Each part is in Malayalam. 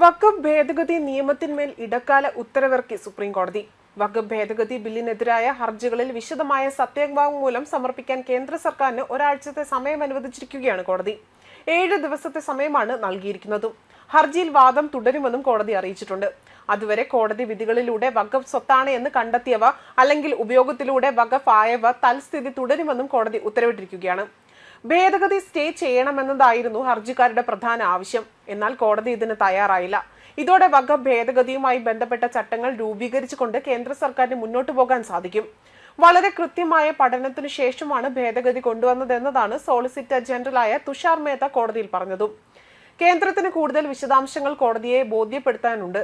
വഖഫ് ഭേദഗതി നിയമത്തിന്മേൽ ഇടക്കാല ഉത്തരവിറക്കി സുപ്രീം കോടതി വഖഫ് ഭേദഗതി ബില്ലിനെതിരായ ഹർജികളിൽ വിശദമായ സത്യവാങ്മൂലം സമർപ്പിക്കാൻ കേന്ദ്ര സർക്കാരിന് ഒരാഴ്ചത്തെ സമയം അനുവദിച്ചിരിക്കുകയാണ് കോടതി. ഏഴ് ദിവസത്തെ സമയമാണ് നൽകിയിരിക്കുന്നതും. ഹർജിയിൽ വാദം തുടരുമെന്നും കോടതി അറിയിച്ചിട്ടുണ്ട്. അതുവരെ കോടതി വിധികളിലൂടെ വഖഫ് സ്വത്താണ് എന്ന് കണ്ടെത്തിയവ അല്ലെങ്കിൽ ഉപയോഗത്തിലൂടെ വഖഫ് ആയവ തൽസ്ഥിതി തുടരുമെന്നും കോടതി ഉത്തരവിട്ടിരിക്കുകയാണ്. ഭേദഗതി സ്റ്റേ ചെയ്യണമെന്നതായിരുന്നു ഹർജിക്കാരുടെ പ്രധാന ആവശ്യം. എന്നാൽ കോടതി ഇതിന് തയ്യാറായില്ല. ഇതോടെ വക ഭേദഗതിയുമായി ബന്ധപ്പെട്ട ചട്ടങ്ങൾ രൂപീകരിച്ചുകൊണ്ട് കേന്ദ്ര സർക്കാരിന് മുന്നോട്ടു പോകാൻ സാധിക്കും. വളരെ കൃത്യമായ പഠനത്തിനു ശേഷമാണ് ഭേദഗതി കൊണ്ടുവന്നതെന്നതാണ് സോളിസിറ്റർ ജനറലായ തുഷാർ മേത്ത കോടതിയിൽ പറഞ്ഞതും. കേന്ദ്രത്തിന് കൂടുതൽ വിശദാംശങ്ങൾ കോടതിയെ ബോധ്യപ്പെടുത്താനുണ്ട്.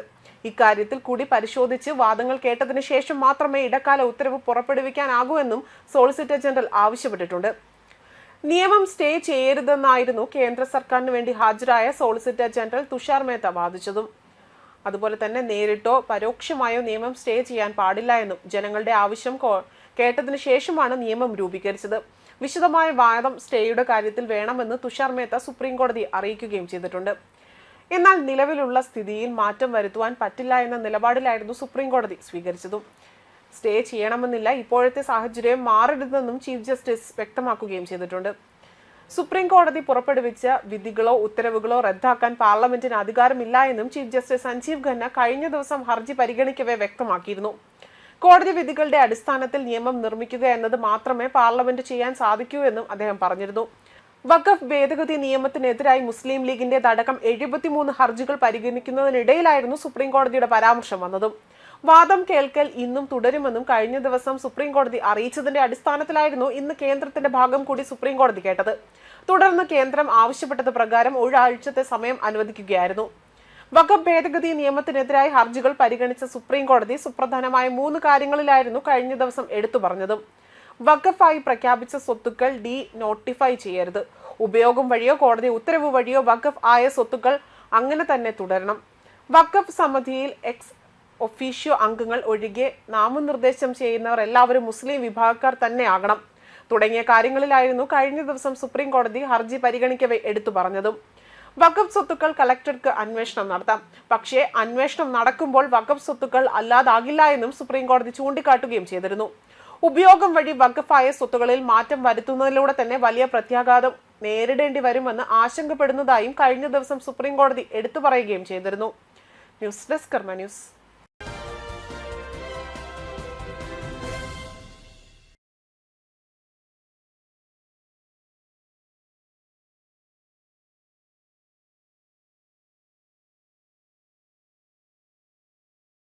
ഇക്കാര്യത്തിൽ കൂടി പരിശോധിച്ച് വാദങ്ങൾ കേട്ടതിനു ശേഷം മാത്രമേ ഇടക്കാല ഉത്തരവ് പുറപ്പെടുവിക്കാനാകൂ എന്നും സോളിസിറ്റർ ജനറൽ ആവശ്യപ്പെട്ടിട്ടുണ്ട്. നിയമം സ്റ്റേ ചെയ്യരുതെന്നായിരുന്നു കേന്ദ്ര സർക്കാരിന് വേണ്ടി ഹാജരായ സോളിസിറ്റർ ജനറൽ തുഷാർ മേത്ത വാദിച്ചതും. അതുപോലെ തന്നെ നേരിട്ടോ പരോക്ഷമായോ നിയമം സ്റ്റേ ചെയ്യാൻ പാടില്ല എന്നും ജനങ്ങളുടെ ആവശ്യം കേട്ടതിനു ശേഷമാണ് നിയമം രൂപീകരിച്ചത്. വിശദമായ വാദം സ്റ്റേയുടെ കാര്യത്തിൽ വേണമെന്ന് തുഷാർ മേത്ത സുപ്രീം കോടതി അറിയിക്കുകയും ചെയ്തിട്ടുണ്ട്. എന്നാൽ നിലവിലുള്ള സ്ഥിതിയിൽ മാറ്റം വരുത്തുവാൻ പറ്റില്ല എന്ന നിലപാടിലായിരുന്നു സുപ്രീം കോടതി സ്വീകരിച്ചതും. സ്റ്റേ ചെയ്യണമെന്നില്ല. ഇപ്പോഴത്തെ സാഹചര്യം മാറരുതെന്നും ചീഫ് ജസ്റ്റിസ് വ്യക്തമാക്കുകയും ചെയ്തിട്ടുണ്ട്. സുപ്രീം കോടതി പുറപ്പെടുവിച്ച വിധികളോ ഉത്തരവുകളോ റദ്ദാക്കാൻ പാർലമെന്റിന് അധികാരമില്ല എന്നും ചീഫ് ജസ്റ്റിസ് സഞ്ജീവ് ഖന്ന കഴിഞ്ഞ ദിവസം ഹർജി പരിഗണിക്കവേ വ്യക്തമാക്കിയിരുന്നു. കോടതി വിധികളുടെ അടിസ്ഥാനത്തിൽ നിയമം നിർമ്മിക്കുക എന്നത് മാത്രമേ പാർലമെന്റ് ചെയ്യാൻ സാധിക്കൂ എന്നും അദ്ദേഹം പറഞ്ഞിരുന്നു. വഖഫ് ഭേദഗതി നിയമത്തിനെതിരായി മുസ്ലിം ലീഗിന്റെ ലീഗിന്റേതടക്കം എഴുപത്തിമൂന്ന് ഹർജികൾ പരിഗണിക്കുന്നതിനിടയിലായിരുന്നു സുപ്രീം കോടതിയുടെ പരാമർശം വന്നതും. വാദം കേൾക്കൽ ഇന്നും തുടരുമെന്നും കഴിഞ്ഞ ദിവസം സുപ്രീം കോടതി അറിയിച്ചതിന്റെ അടിസ്ഥാനത്തിലായിരുന്നു ഇന്ന് കേന്ദ്രത്തിന്റെ ഭാഗം കൂടി സുപ്രീം കോടതി കേട്ടത്. തുടർന്ന് കേന്ദ്രം ആവശ്യപ്പെട്ടത് പ്രകാരം ഒരാഴ്ചത്തെ സമയം അനുവദിക്കുകയായിരുന്നു. വഖഫ് ഭേദഗതി നിയമത്തിനെതിരായി ഹർജികൾ പരിഗണിച്ച സുപ്രീം കോടതി സുപ്രധാനമായ മൂന്ന് കാര്യങ്ങളിലായിരുന്നു കഴിഞ്ഞ ദിവസം എടുത്തു പറഞ്ഞതും. വഖഫായി പ്രഖ്യാപിച്ച സ്വത്തുക്കൾ ഡി നോട്ടിഫൈ ചെയ്യരുത്. ഉപയോഗം വഴിയോ കോടതി ഉത്തരവ് വഴിയോ വഖഫ് ആയ സ്വത്തുക്കൾ അങ്ങനെ തന്നെ തുടരണം. വഖഫ് സമിതിയിൽ എക്സ് ഒഫീഷ്യോ അംഗങ്ങൾ ഒഴികെ നാമനിർദ്ദേശം ചെയ്യുന്നവർ എല്ലാവരും മുസ്ലിം വിഭാഗക്കാർ തന്നെ ആകണം തുടങ്ങിയ കാര്യങ്ങളിലായിരുന്നു കഴിഞ്ഞ ദിവസം സുപ്രീം കോടതി ഹർജി പരിഗണിക്കവെ എടുത്തു പറഞ്ഞതും. വഖഫ് സ്വത്തുക്കൾ കളക്ടർക്ക് അന്വേഷണം നടത്താം. പക്ഷേ അന്വേഷണം നടക്കുമ്പോൾ വഖഫ് സ്വത്തുക്കൾ അല്ലാതാകില്ല എന്നും സുപ്രീം കോടതി ചൂണ്ടിക്കാട്ടുകയും ചെയ്തിരുന്നു. ഉപയോഗം വഴി വഖഫായ സ്വത്തുക്കളിൽ മാറ്റം വരുത്തുന്നതിലൂടെ തന്നെ വലിയ പ്രത്യാഘാതം നേരിടേണ്ടി വരുമെന്ന് ആശങ്കപ്പെടുന്നതായും കഴിഞ്ഞ ദിവസം സുപ്രീം കോടതി എടുത്തു പറയുകയും ചെയ്തിരുന്നു. News desk Karma news.